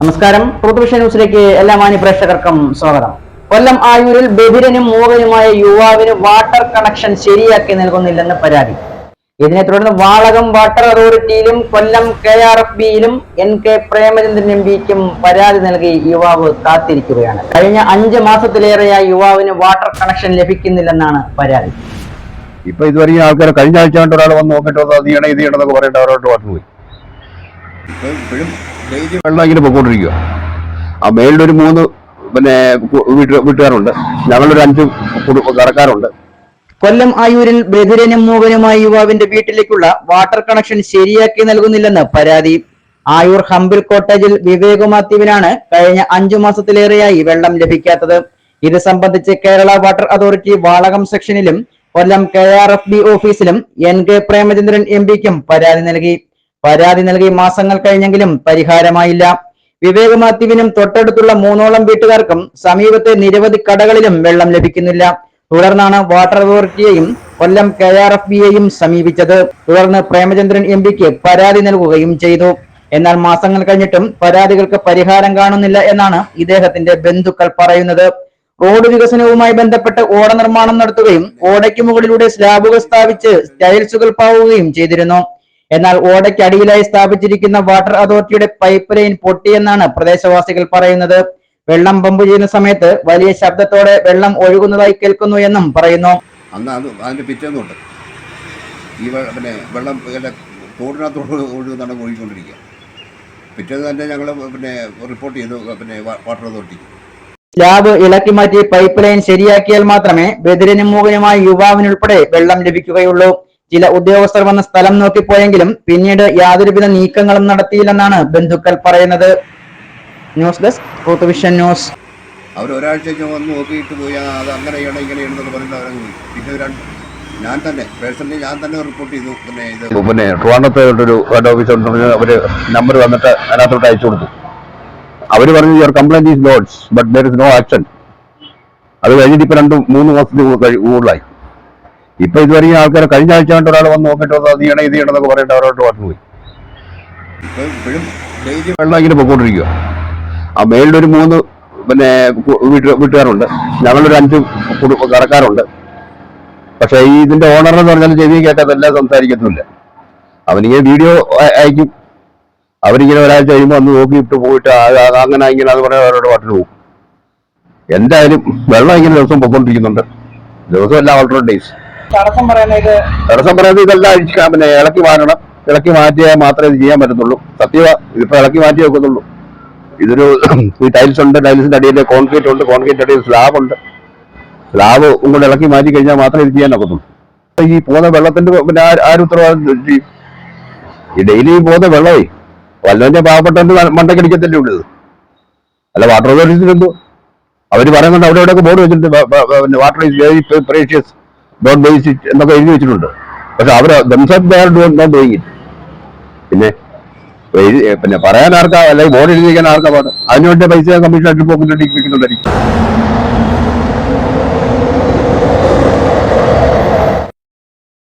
നമസ്കാരം. പ്രതിപക്ഷ ന്യൂസിലേക്ക് എല്ലാ മാന്യ പ്രേക്ഷകർക്കും സ്വാഗതം. കൊല്ലം ആയൂരിൽ ബബിരനും മൂകനുമായ യുവാവിന് വാട്ടർ കണക്ഷൻ ശരിയാക്കി നൽകുന്നില്ലെന്ന് പരാതി. ഇതിനെ തുടർന്ന് വാളകം വാട്ടർ അതോറിറ്റിയിലും കൊല്ലം കെ ആർ എഫ് ബിയിലും എൻ കെ പ്രേമചന്ദ്രൻ എം പിക്കും പരാതി നൽകി യുവാവ് കാത്തിരിക്കുകയാണ്. കഴിഞ്ഞ അഞ്ച് മാസത്തിലേറെയായി യുവാവിന് വാട്ടർ കണക്ഷൻ ലഭിക്കുന്നില്ലെന്നാണ് പരാതി. ഇപ്പൊ ഇതുവരെ ആൾക്കാർ കഴിഞ്ഞ ആഴ്ച ഒരാൾ വന്ന് നോക്കിയിട്ട് അത് ചെയ്യണം ഇത് ചെയ്യണമെന്നൊക്കെ പറയേണ്ട പറഞ്ഞു പോയി. വെള്ളം ഇങ്ങനെ പൊക്കോണ്ടിരിക്കുക ആ മേളിലൊരു മൂന്ന് പിന്നെ വീട്ടുകാരുണ്ട്. ഞങ്ങളൊരു അഞ്ച് കുടു- കടക്കാരുണ്ട്. കൊല്ലം ആയൂരിൽ ബ്രദരനും മൂകനുമായ യുവാവിന്റെ വീട്ടിലേക്കുള്ള വാട്ടർ കണക്ഷൻ ശരിയാക്കി നൽകുന്നില്ലെന്ന് പരാതി. ആയൂർ ഹംബിൽ കോട്ടേജിൽ വിവേക് മാത്യുവിനാണ് കഴിഞ്ഞ അഞ്ചു മാസത്തിലേറെയായി വെള്ളം ലഭിക്കാത്തത്. ഇത് സംബന്ധിച്ച് കേരള വാട്ടർ അതോറിറ്റി വാളകം സെക്ഷനിലും കൊല്ലം കെ ഓഫീസിലും എൻ കെ പ്രേമചന്ദ്രൻ എം പരാതി നൽകി. പരാതി നൽകി മാസങ്ങൾ കഴിഞ്ഞെങ്കിലും പരിഹാരമായില്ല. വിവേക് മാത്യുവിനും തൊട്ടടുത്തുള്ള മൂന്നോളം വീട്ടുകാർക്കും സമീപത്തെ നിരവധി കടകളിലും വെള്ളം ലഭിക്കുന്നില്ല. തുടർന്നാണ് വാട്ടർ അതോറിറ്റിയെയും കൊല്ലം കെ ആർ എഫ് ബിയെയും സമീപിച്ചത്. തുടർന്ന് പ്രേമചന്ദ്രൻ എം പിക്ക് പരാതി നൽകുകയും ചെയ്തു. എന്നാൽ മാസങ്ങൾ കഴിഞ്ഞിട്ടും പരാതികൾക്ക് പരിഹാരം കാണുന്നില്ല എന്നാണ് ഇദ്ദേഹത്തിന്റെ ബന്ധുക്കൾ പറയുന്നത്. റോഡ് വികസനവുമായി ബന്ധപ്പെട്ട് ഓട നിർമ്മാണം നടത്തുകയും ഓടയ്ക്ക് മുകളിലൂടെ സ്ലാബുകൾ സ്ഥാപിച്ച് ടൈൽസുകൾ പാവുകയും ചെയ്തിരുന്നു. എന്നാൽ ഓടയ്ക്കടിയിലായി സ്ഥാപിച്ചിരിക്കുന്ന വാട്ടർ അതോറിറ്റിയുടെ പൈപ്പ് ലൈൻ പൊട്ടിയെന്നാണ് പ്രദേശവാസികൾ പറയുന്നത്. വെള്ളം പമ്പ് ചെയ്യുന്ന സമയത്ത് വലിയ ശബ്ദത്തോടെ വെള്ളം ഒഴുകുന്നതായി കേൾക്കുന്നു എന്നും പറയുന്നു. അന്ന് അത് അതിന്റെ പിറ്റേന്നുണ്ട്. ഈ പിന്നെ വെള്ളം ഇങ്ങനെ തോടിനകത്തോട് ഒഴുകുന്നാണ് ഒഴുകിക്കൊണ്ടിരിക്കുക. പിറ്റേന്ന് തന്നെ ഞങ്ങൾ പിന്നെ റിപ്പോർട്ട് ചെയ്തു പിന്നെ വാട്ടർ അതോറിറ്റിക്ക് സ്ലാബ് ഇളക്കി മാറ്റി പൈപ്പ് ലൈൻ ശരിയാക്കിയാൽ മാത്രമേ ബദിരനും മൂകനുമായ യുവാവിനുൾപ്പെടെ വെള്ളം ലഭിക്കുകയുള്ളൂ. ചില ഉദ്യോഗസ്ഥർ വന്ന് സ്ഥലം നോക്കിപ്പോയെങ്കിലും പിന്നീട് യാതൊരുവിധ നീക്കങ്ങളും നടത്തിയില്ലെന്നാണ് ബന്ധുക്കൾ പറയുന്നത്. ന്യൂസ് ഡെസ്ക് പൊതുവിഷൻ ന്യൂസ്. അവർ ഒരാഴ്ചയ്ക്ക് വന്ന് നോക്കിയിട്ട് പോയി അത് അങ്ങനെ ചെയ്യണം ഇങ്ങനെ ചെയ്യണമെന്നൊക്കെ പറഞ്ഞിട്ട് അവരങ്ങ് പോയി പിന്നെ രണ്ട് ഞാൻ തന്നെ പേഴ്സണലി ഞാൻ തന്നെ റിപ്പോർട്ട് ചെയ്തു. പിന്നെ ഇത് പിന്നെ ട്രിവാൻഡ്രത്തെ ഒരു ഹെഡ് ഓഫീസർ അവർ നമ്പർ വന്നിട്ട് അതിനകത്തോട്ട് അയച്ചു കൊടുത്തു. അവർ പറഞ്ഞു your complaint is lodged but there is no action അത് കഴിഞ്ഞിട്ട് ഇപ്പം രണ്ട് മൂന്ന് മാസത്തിൽ കഴി- കൂടുതലായി. ഇപ്പൊ ഇതുവരെ ഈ ആൾക്കാരെ കഴിഞ്ഞ ആഴ്ച കണ്ട ഒരാൾ വന്ന് നോക്കിയിട്ട് വന്നത് അത് ചെയ്യണം ഇത് ചെയ്യണം എന്നൊക്കെ പറഞ്ഞിട്ട് അവരോട്ട് പറഞ്ഞു പോയി. ഇപ്പൊ ഇപ്പോഴും ഡെയിലി വെള്ളം ഇങ്ങനെ പൊക്കോണ്ടിരിക്കുക ആ മേളിലൊരു മൂന്ന് പിന്നെ വീട്ട് വീട്ടുകാരുണ്ട്. ഞങ്ങളൊരു അഞ്ച് കുടുംബ കടക്കാരുണ്ട്. പക്ഷെ ഈ ഇതിന്റെ ഓണർ എന്ന് പറഞ്ഞാൽ ചെവി കേൾക്കാതെല്ലാം സംസാരിക്കത്തുമില്ല. അവനിങ്ങനെ വീഡിയോ അയ- അയക്കും. അവരിങ്ങനെ ഒരാഴ്ച കഴിയുമ്പോൾ അന്ന് നോക്കിയിട്ട് പോയിട്ട് അങ്ങനെ ഇങ്ങനെ അത് പറയാൻ അവരോട് പാട്ടിന് പോകും എന്തായാലും വെള്ളം ഇങ്ങനെ ദിവസം പൊക്കോണ്ടിരിക്കുന്നുണ്ട്. ദിവസം എല്ലാം ഓൾറെഡി ഡേയ്സ് തടസ്സം പറയുന്നത് തടസ്സം പറയുന്നത് ഇതെല്ലാം പിന്നെ ഇളക്കി മാറ്റണം ഇളക്കി മാറ്റിയാൽ മാത്രമേ ഇത് ചെയ്യാൻ പറ്റത്തുള്ളൂ സത്യവ ഇതിപ്പോ ഇളക്കി മാറ്റി വെക്കത്തുള്ളൂ ഇതൊരു ഈ ടൈൽസ് ഉണ്ട് ടൈൽസിന്റെ അടിയിൽ കോൺക്രീറ്റ് ഉണ്ട് കോൺക്രീറ്റ് അടിയിൽ സ്ലാബ് ഉണ്ട് സ്ലാബ് ഇങ്ങോട്ട് ഇളക്കി മാറ്റി കഴിഞ്ഞാൽ മാത്രമേ ഇത് ചെയ്യാൻ ഒക്കത്തുള്ളൂ ഈ പോകുന്ന വെള്ളത്തിന്റെ പിന്നെ ആര് ഉത്തരവാദിത്വം? ഈ ഡെയിലി പോകുന്ന വെള്ളമേ വല്ലതിന്റെ പാവപ്പെട്ടവന്റെ മണ്ടക്കടിക്കത്തല്ലേ ഉള്ളൂ ഇത് അല്ല വാട്ടർ അതോറിറ്റി എന്തോ അവർ പറയുന്നുണ്ട് അവിടെ ഇവിടെയൊക്കെ ബോർഡ് വെച്ചിട്ടുണ്ട് water is very precious dot base it എന്നൊക്കെ എഴുതി വെച്ചിട്ടുണ്ട്. പക്ഷെ അവർ നോട്ട് ഡൂയിങ് ഇറ്റ് പിന്നെ പിന്നെ പറയാൻ ആർക്കാ അല്ലെങ്കിൽ ബോർഡ് എഴുതിക്കാൻ ആർക്കാ പാട്? അതിനുവേണ്ടി പൈസ കമ്മീഷൻ ആയിട്ട് പോക്കുന്നുണ്ടായിരിക്കും